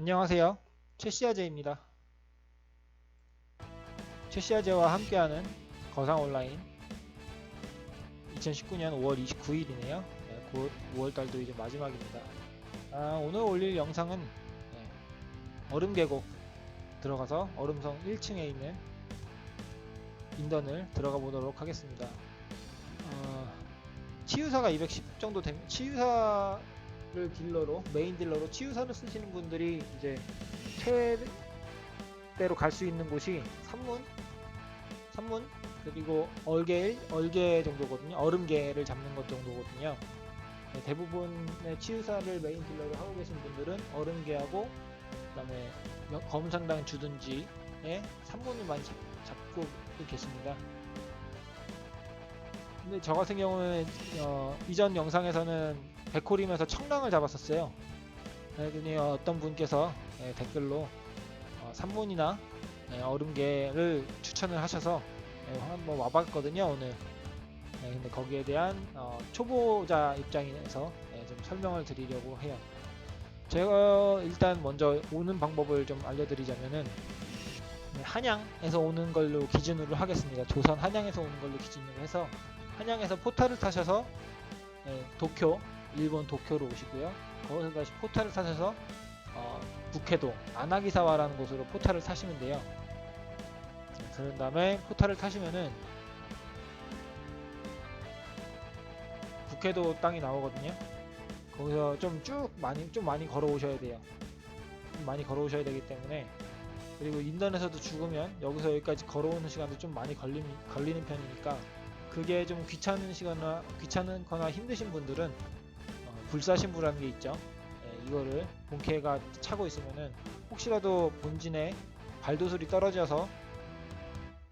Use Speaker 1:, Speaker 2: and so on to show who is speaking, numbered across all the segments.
Speaker 1: 안녕하세요. 최씨아제입니다. 최씨아제와 함께하는 거상 온라인 2019년 5월 29일이네요. 곧 5월 달도 이제 마지막입니다. 아, 오늘 올릴 영상은 네, 얼음 계곡 들어가서 얼음성 1층에 있는 인던을 들어가 보도록 하겠습니다. 어, 치유사가 210 정도 되면 치유사 를 딜러로 메인 딜러로 치유사를 쓰시는 분들이 이제 최대로 갈 수 있는 곳이 산문, 산문 그리고 얼개 얼개 정도거든요. 얼음개를 잡는 것 정도거든요. 네, 대부분의 치유사를 메인 딜러로 하고 계신 분들은 얼음개하고 그다음에 여- 검상당 주둔지에 산문을 많이 잡, 잡고 계십니다. 근데 저 같은 경우는 어, 이전 영상에서는 백호림에서 청랑을 잡았었어요. 그랬더니 어떤 분께서 예, 댓글로 어, 산문이나 예, 얼음개를 추천을 하셔서 예, 한번 와봤거든요 오늘. 예, 근데 거기에 대한 어, 초보자 입장에서 예, 좀 설명을 드리려고 해요. 제가 일단 먼저 오는 방법을 좀 알려드리자면은 네, 한양에서 오는 걸로 기준으로 하겠습니다. 조선 한양에서 오는 걸로 기준으로 해서 한양에서 포탈을 타셔서 예, 도쿄, 일본 도쿄로 오시고요. 거기서 다시 포탈을 타셔서 어, 북해도 아나기사와라는 곳으로 포탈을 타시면 돼요. 네, 그런 다음에 포탈을 타시면은 북해도 땅이 나오거든요. 거기서 좀 쭉 많이 좀 많이 걸어오셔야 돼요. 좀 많이 걸어오셔야 되기 때문에 그리고 인터넷에서도 죽으면 여기서 여기까지 걸어오는 시간도 좀 많이 걸리, 걸리는 편이니까 그게 좀 귀찮은 시간이나 귀찮거나 힘드신 분들은 어, 불사신부라는 게 있죠. 예, 이거를 본캐가 차고 있으면은 혹시라도 본진에 발도술이 떨어져서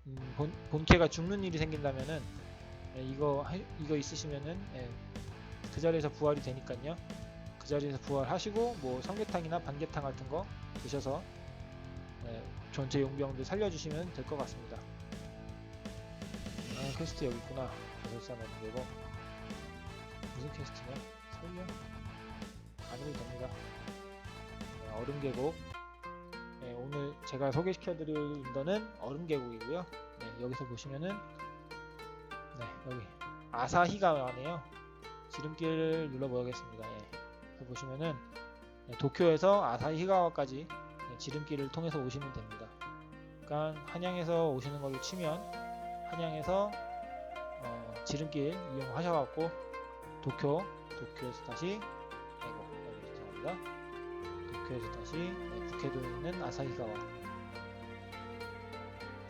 Speaker 1: 음, 본, 본캐가 죽는 일이 생긴다면은 예, 이거 하- 이거 있으시면은 예, 그 자리에서 부활이 되니까요. 그 자리에서 부활하시고 뭐 성게탕이나 반개탕 같은 거 드셔서 예, 전체 용병들 살려주시면 될 것 같습니다. 아 퀘스트 여기 있구나. 넣는 거고 무슨 퀘스트냐? 설명? 안 해도 됩니다. 네, 얼음 계곡. 네, 오늘 제가 소개시켜드릴 인더는 얼음 계곡이고요. 네, 여기서 보시면은 네 여기 아사히가와네요. 지름길을 눌러보겠습니다. 예. 보시면은 네, 도쿄에서 아사히가와까지 네, 지름길을 통해서 오시면 됩니다. 그러니까 한양에서 오시는 걸로 치면 한양에서 어, 지름길 이용하셔갖고 도쿄 도쿄에서 다시 아이고 여기 죄송합니다. 도쿄에서 다시 네, 북해도에 있는 아사히가와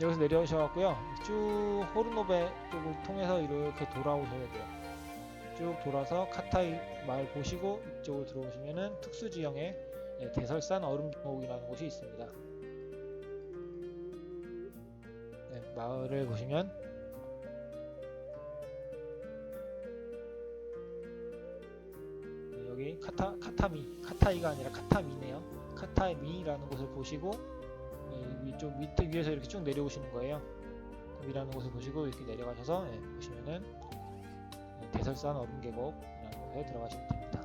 Speaker 1: 여기서 내려오셔갖고요 쭉 호르노베 쪽을 통해서 이렇게 돌아오셔야 돼요. 쭉 돌아서 카타이 마을 보시고 이쪽으로 들어오시면은 특수지형의 네, 대설산 얼음계곡이라는 곳이 있습니다. 네, 마을을 보시면 카타 카타미 카타이가 아니라 카타미네요. 카타미라는 곳을 보시고 네, 위쪽 밑에 위에서 이렇게 쭉 내려오시는 거예요. 위라는 곳을 보시고 이렇게 내려가셔서 네, 보시면은 네, 대설산 얼음계곡이라는 곳에 들어가시면 됩니다.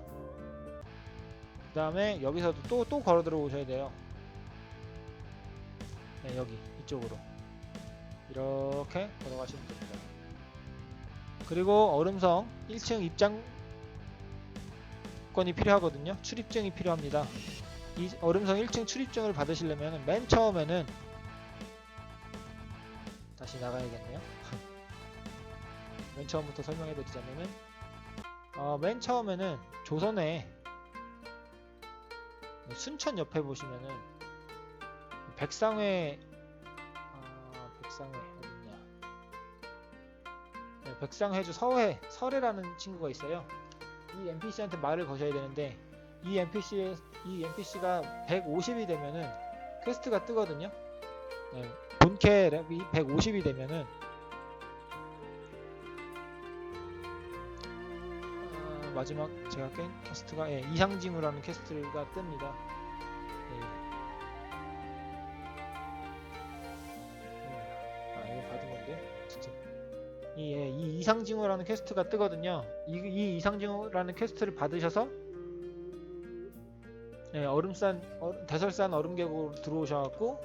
Speaker 1: 그 다음에 여기서도 또 또 걸어 들어오셔야 돼요. 네, 여기 이쪽으로 이렇게 걸어가시면 됩니다. 그리고 얼음성 1층 입장 권이 필요하거든요. 출입증이 필요합니다. 이 얼음성 1층 출입증을 받으시려면 맨 처음에는 다시 나가야겠네요. 맨 처음부터 설명해 드리자면은 어, 맨 처음에는 조선에 순천 옆에 보시면은 백상회 아, 백상회 어딨냐 네, 백상회주 서회 설해라는 친구가 있어요 이 NPC한테 말을 거셔야 되는데 이 NPC 이 NPC가 150이 되면은 퀘스트가 뜨거든요. 네, 본캐 랩이 150이 되면은 아, 마지막 제가 깬 퀘스트가 예, 이상징후라는 퀘스트가 뜹니다 이, 예, 이 이상징후라는 퀘스트가 뜨거든요 이, 이 이상징후라는 퀘스트를 받으셔서 네, 얼음산 어, 대설산 얼음 계곡으로 들어오셔갖고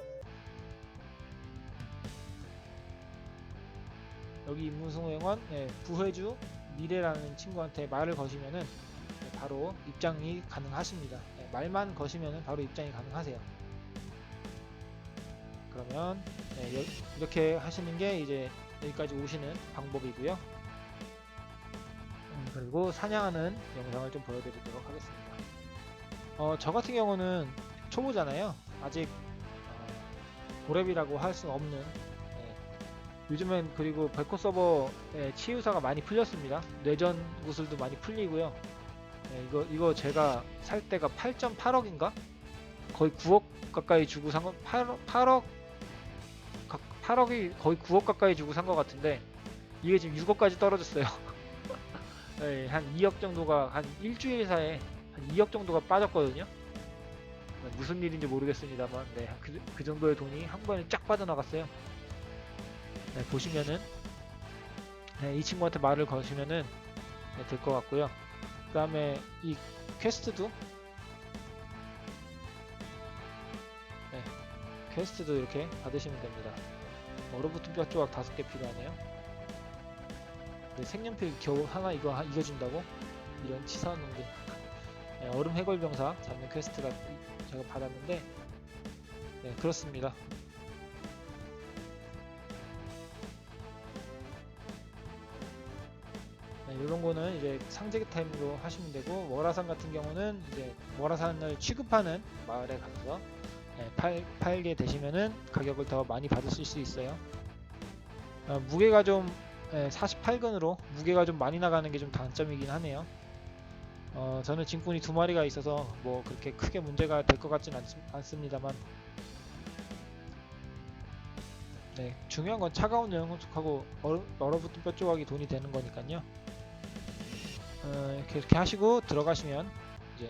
Speaker 1: 여기 임무승호행원 네, 부회주 미래라는 친구한테 말을 거시면은 네, 바로 입장이 가능하십니다. 네, 말만 거시면은 바로 입장이 가능하세요. 그러면 네, 여- 이렇게 하시는 게 이제 여기까지 오시는 방법이고요. 음, 그리고 사냥하는 영상을 좀 보여드리도록 하겠습니다. 어, 저 같은 경우는 초보잖아요. 아직 어, 고렙이라고 할 수 없는. 예. 요즘엔 그리고 백호 서버에 치유사가 많이 풀렸습니다. 뇌전 구슬도 많이 풀리고요. 예, 이거 이거 제가 살 때가 8.8억인가? 거의 9억 가까이 주고 산 거. 8억 8억 8억이 거의 9억 가까이 주고 산 것 같은데 이게 지금 6억까지 떨어졌어요. 네, 한 2억 정도가 한 일주일 사이에 한 2억 정도가 빠졌거든요. 네, 무슨 일인지 모르겠습니다만 네, 그, 그 정도의 돈이 한 번에 쫙 빠져나갔어요. 네, 보시면은 네, 이 친구한테 말을 거시면은 네, 될것 같고요. 그 다음에 이 퀘스트도 네, 퀘스트도 이렇게 받으시면 됩니다. 얼어붙은 뼈 조각 다섯 개 필요하네요. 네, 색연필 겨우 하나 이거 하- 이거 준다고? 이런 치사한 놈들. 네, 얼음 해골병사 잡는 퀘스트가 이- 제가 받았는데, 네 그렇습니다. 네, 이런 거는 이제 상제 타임으로 하시면 되고 월화산 같은 경우는 이제 월화산을 취급하는 마을에 가서 네, 팔, 팔게 되시면은 가격을 더 많이 받으실 수 있어요. 어, 무게가 좀 48근으로 무게가 좀 많이 나가는 게 좀 단점이긴 하네요. 어, 저는 진꾼이 두 마리가 있어서 뭐 그렇게 크게 문제가 될 것 같지는 않, 습니다만 네, 중요한 건 차가운 영혼속하고 얼, 얼어붙은 뼈 조각이 돈이 되는 거니까요. 어, 이렇게, 이렇게 하시고 들어가시면 이제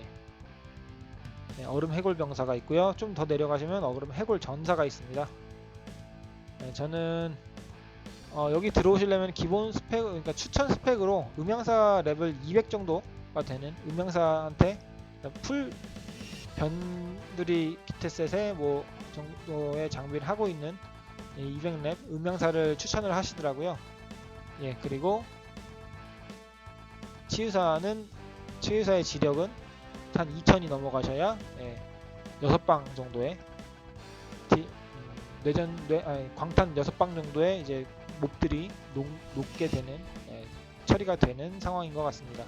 Speaker 1: 네, 얼음 해골 병사가 있고요. 좀 더 내려가시면 얼음 해골 전사가 있습니다. 네, 저는 어, 여기 들어오시려면 기본 스펙, 그러니까 추천 스펙으로 음향사 레벨 200 정도가 되는 음향사한테 풀 변두리 기태셋에 뭐 정도의 장비를 하고 있는 200렙 음향사를 추천을 하시더라고요. 예, 그리고 치유사는 치유사의 지력은 한 2000이 넘어가셔야 예, 6방 정도의 디, 음, 뇌전 뇌, 아니, 광탄 6방 정도의 이제 몹들이 녹, 녹게 되는 예, 처리가 되는 상황인 것 같습니다.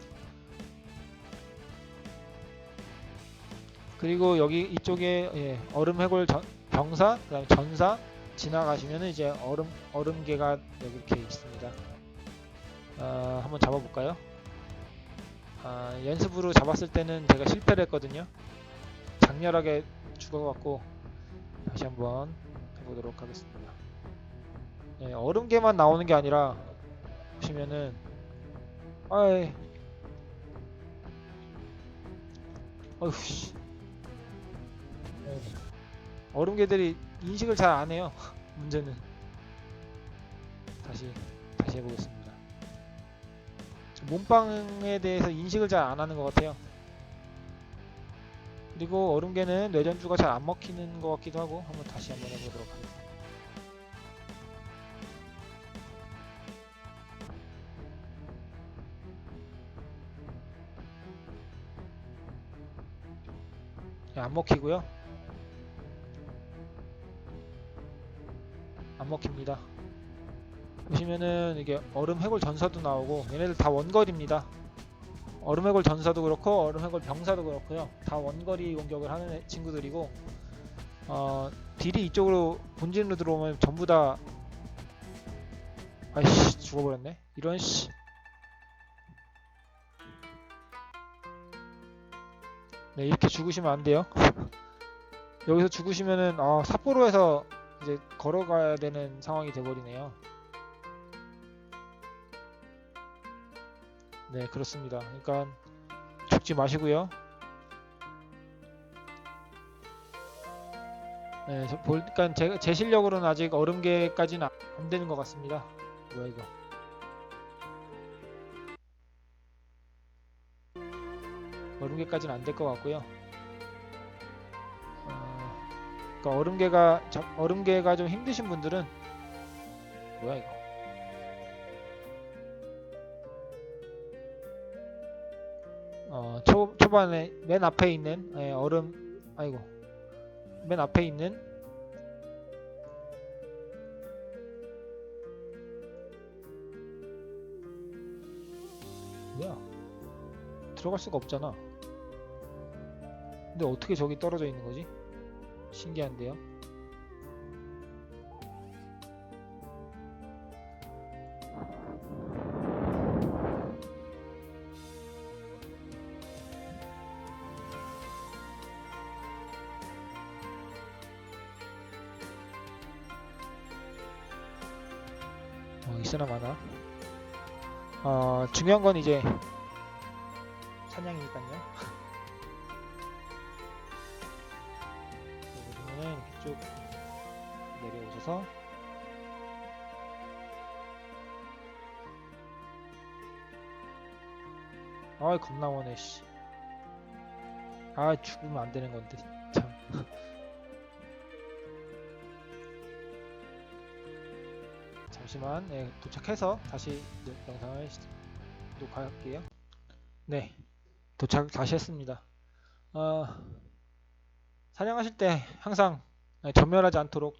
Speaker 1: 그리고 여기 이쪽에 예, 얼음 해골 전- 병사, 그다음에 전사 지나가시면은 이제 얼음 얼음개가 이렇게 있습니다. 아, 한번 잡아볼까요? 아, 연습으로 잡았을 때는 제가 실패를 했거든요. 장렬하게 죽어갖고 다시 한번 해보도록 하겠습니다. 예, 얼음개만 나오는 게 아니라 보시면은 아이. 어휴 씨. 예, 얼음개들이 인식을 잘 안 해요. 문제는. 다시 다시 해보겠습니다 몸빵에 대해서 인식을 잘 안 하는 것 같아요 그리고 얼음개는 뇌전주가 잘 안 먹히는 것 같기도 하고 한번 다시 한번 해보도록 하겠습니다 네, 안 먹히고요. 안 먹힙니다. 보시면은 이게 얼음 해골 전사도 나오고 얘네들 다 원거리입니다. 얼음 해골 전사도 그렇고 얼음 해골 병사도 그렇고요. 다 원거리 공격을 하는 애- 친구들이고 어, 딜이 이쪽으로 본진으로 들어오면 전부 다 아이씨 죽어버렸네. 이런 씨. 네 이렇게 죽으시면 안 돼요. 여기서 죽으시면은 아, 삿포로에서 이제 걸어가야 되는 상황이 돼버리네요. 네 그렇습니다. 그러니까 죽지 마시고요. 네, 저 보니까 제, 제 실력으로는 아직 얼음계까지는 안 되는 것 같습니다. 뭐야 이거? 얼음계까지는 안 될 것 같고요. 그러니까 얼음개가 자- 얼음개가 좀 힘드신 분들은 뭐야 이거? 초, 초반에 맨 앞에 있는 예, 얼음 아이고 맨 앞에 있는 뭐야? 들어갈 수가 없잖아. 근데 어떻게 저기 떨어져 있는 거지? 신기한데요 어, 중요한 건 이제 사냥이니까요 보시면은 이렇게 쭉 내려오셔서 아이 겁나 머네 씨. 아 죽으면 안 되는 건데 참. 잠시만 네, 도착해서 다시 영상을 시- 녹화할게요. 네 도착 다시 했습니다. 어, 사냥하실 때 항상 네, 전멸하지 않도록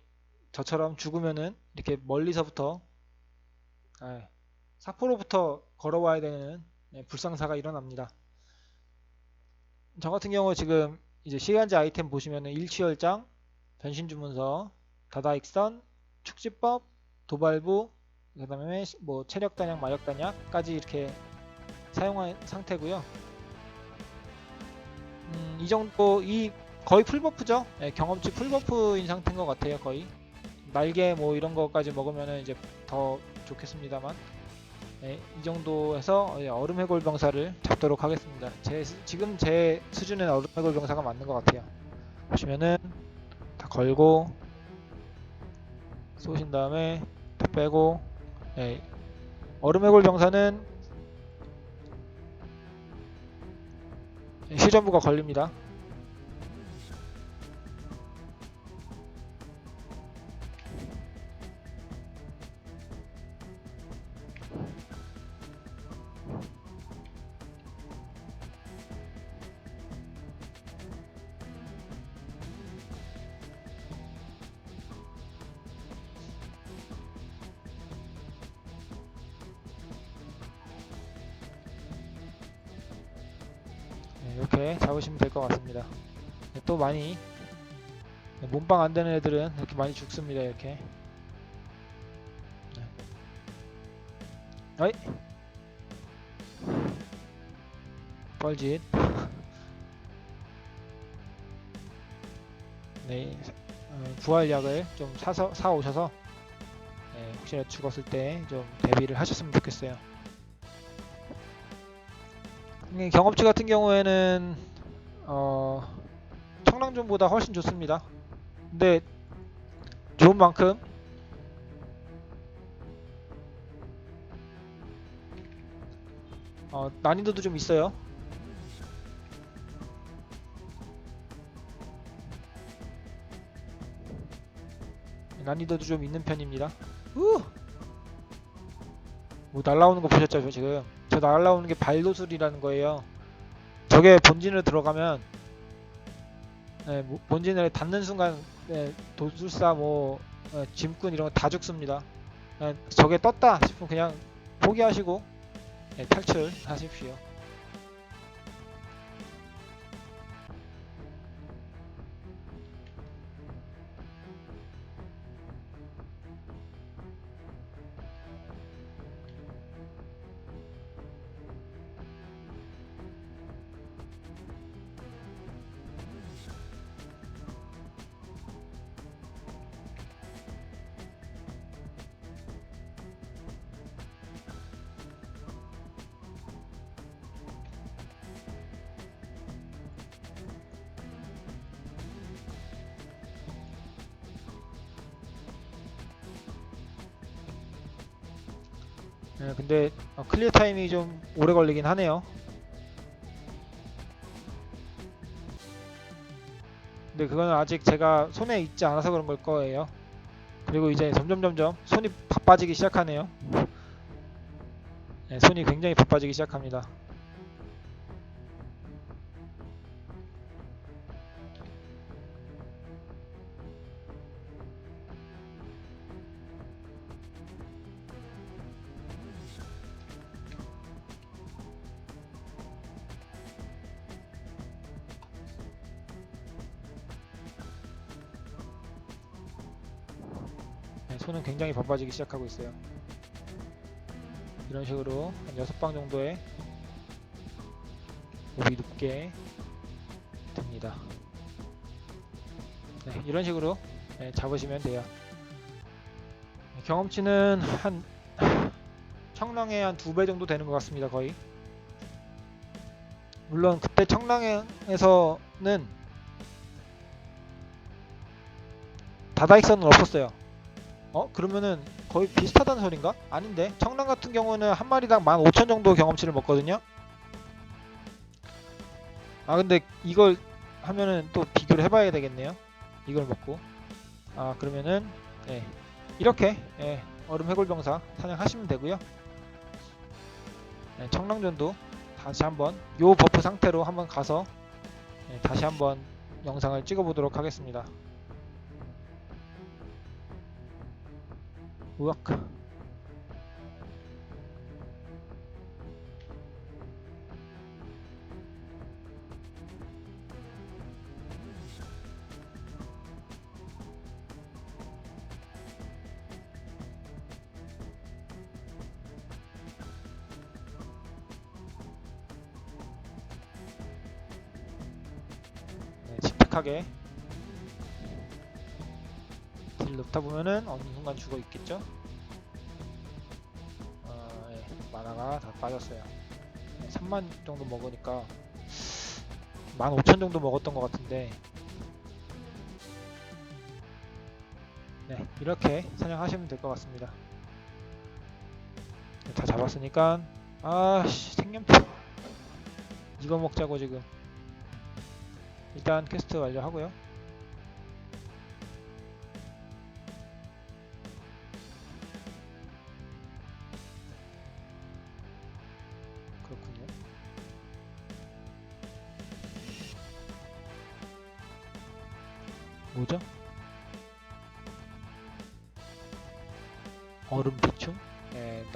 Speaker 1: 저처럼 죽으면은 이렇게 멀리서부터 네, 사포로부터 걸어와야 되는 네, 불상사가 일어납니다. 저 같은 경우 지금 이제 시간제 아이템 보시면은 일취열장, 변신주문서, 다다익선, 축지법, 도발부, 그다음에 시- 뭐 체력 단약, 마력 단약까지 이렇게 사용한 상태고요. 음, 이 정도 이 거의 풀버프죠? 네, 경험치 풀버프인 상태인 것 같아요, 거의. 날개 뭐 이런 거까지 먹으면은 이제 더 좋겠습니다만. 네, 이 정도에서 예, 얼음 해골 병사를 잡도록 하겠습니다. 제 수- 지금 제 수준의 얼음 해골 병사가 맞는 것 같아요. 보시면은 다 걸고 쏘신 다음에 다 빼고 예, 얼음 해골 병사는 예, 휴전부가 걸립니다. 이렇게 잡으시면 될 것 같습니다. 네, 또 많이 네, 몸빵 안 되는 애들은 이렇게 많이 죽습니다. 이렇게. 네. 어이. 뻘짓. 네, 어, 부활약을 좀 사서 사 오셔서 네, 혹시나 죽었을 때 좀 대비를 하셨으면 좋겠어요. 이 경험치 같은 경우에는 어, 청랑존보다 훨씬 좋습니다. 근데 좋은 만큼 어, 난이도도 좀 있어요. 난이도도 좀 있는 편입니다. 우! 뭐 날라오는 거 보셨죠? 저 지금 저 날라오는 게 발도술이라는 거예요. 저게 본진으로 들어가면 예, 모- 본진을 닿는 순간 예, 도술사 뭐 예, 짐꾼 이런 거 다 죽습니다. 예, 저게 떴다 싶으면 그냥 포기하시고 예, 탈출하십시오. 예, 근데 어, 클리어 타임이 좀 오래 걸리긴 하네요. 근데 그거는 아직 제가 손에 있지 않아서 그런 걸 거예요. 그리고 이제 점점 점점 손이 바빠지기 시작하네요. 네, 손이 굉장히 바빠지기 시작합니다. 손은 굉장히 바빠지기 시작하고 있어요. 이런 식으로 한 6방 정도의 몹이 눕게 됩니다. 네, 이런 식으로 네, 잡으시면 돼요. 네, 경험치는 한 청랑의 한 두 배 정도 되는 것 같습니다, 거의. 물론 그때 청랑에서는 다다익선은 없었어요. 어? 그러면은 거의 비슷하다는 소린가? 아닌데? 청랑 같은 경우는 한 마리당 15,000 정도 경험치를 먹거든요? 아 근데 이걸 하면은 또 비교를 해봐야 되겠네요. 이걸 먹고. 아 그러면은 예. 이렇게 예. 얼음 해골병사 사냥하시면 되고요. 예, 청랑전도 다시 한번 요 버프 상태로 한번 가서 예, 다시 한번 영상을 찍어 보도록 하겠습니다 우악 네, 침착하게 딜 넣다 보면은 어느 순간 죽어 있겠죠? 네, 3만 정도 먹으니까 15,000 정도 먹었던 것 같은데. 네, 이렇게 사냥하시면 될 것 같습니다. 네, 다 잡았으니까. 아씨 생명표 이거 먹자고 지금. 일단 퀘스트 완료하고요.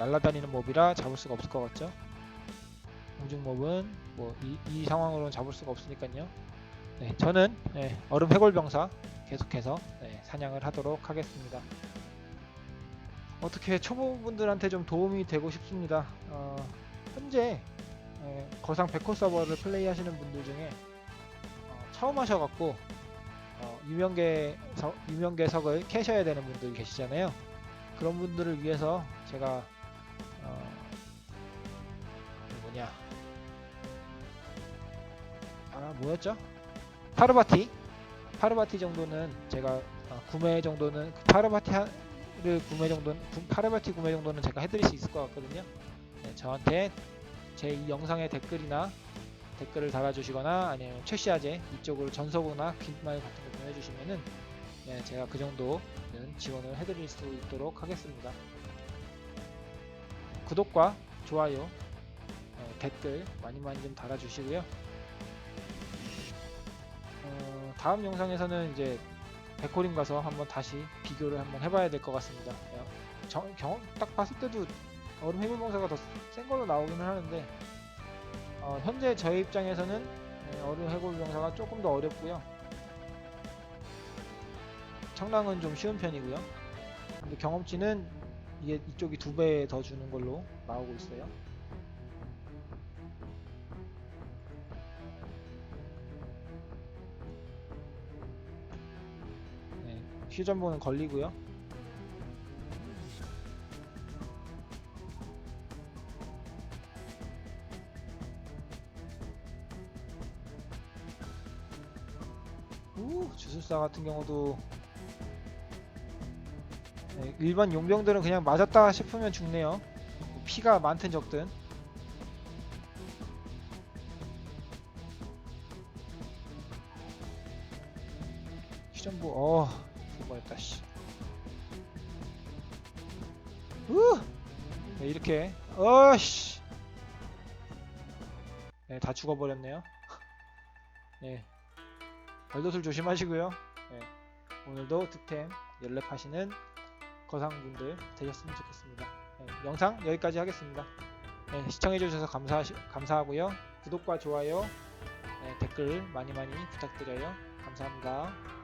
Speaker 1: 날아다니는 몹이라 잡을 수가 없을 것 같죠? 공중 몹은 뭐이 상황으로는 잡을 수가 없으니까요. 네, 저는 네, 얼음 해골병사 계속해서 네, 사냥을 하도록 하겠습니다. 어떻게 초보분들한테 좀 도움이 되고 싶습니다. 어, 현재 예, 거상 백호 서버를 플레이하시는 분들 중에 어, 처음 하셔갖고 어, 유명계 서, 유명계석을 캐셔야 되는 분들이 계시잖아요. 그런 분들을 위해서 제가 어, 그 뭐냐 아 뭐였죠? 파르바티 파르바티 정도는 제가 어, 구매 정도는 파르바티를 구매 정도는 구- 파르바티 구매 정도는 제가 해드릴 수 있을 것 같거든요. 네, 저한테 제 이 영상의 댓글이나 댓글을 달아주시거나 아니면 최씨아제 이쪽으로 전서구나 귓말 같은 거 보내주시면은 네, 제가 그 정도는 지원을 해드릴 수 있도록 하겠습니다. 구독과 좋아요, 어, 댓글 많이 많이 좀 달아주시고요. 어, 다음 영상에서는 이제 백호림 가서 한번 다시 비교를 한번 해봐야 될 것 같습니다. 경험 딱 봤을 때도 얼음 해골병사가 더 센 걸로 나오기는 하는데 어, 현재 저희 입장에서는 네, 얼음 해골병사가 조금 더 어렵고요. 청랑은 좀 쉬운 편이고요. 근데 경험치는 이게 이쪽이 두 배 더 주는 걸로 나오고 있어요. 네, 휴전본은 걸리고요. 우 주술사 같은 경우도 네, 일반 용병들은 그냥 맞았다 싶으면 죽네요. 피가 많든 적든. 시전부 어 죽어버렸다 씨. 우! 네, 이렇게. 어씨. 네, 다 죽어버렸네요. 네. 별도술 조심하시고요. 네, 오늘도 득템 연락하시는 거상분들 되셨으면 좋겠습니다. 네, 영상 여기까지 하겠습니다. 네, 시청해주셔서 감사 감사하고요. 구독과 좋아요 네, 댓글 많이 많이 부탁드려요. 감사합니다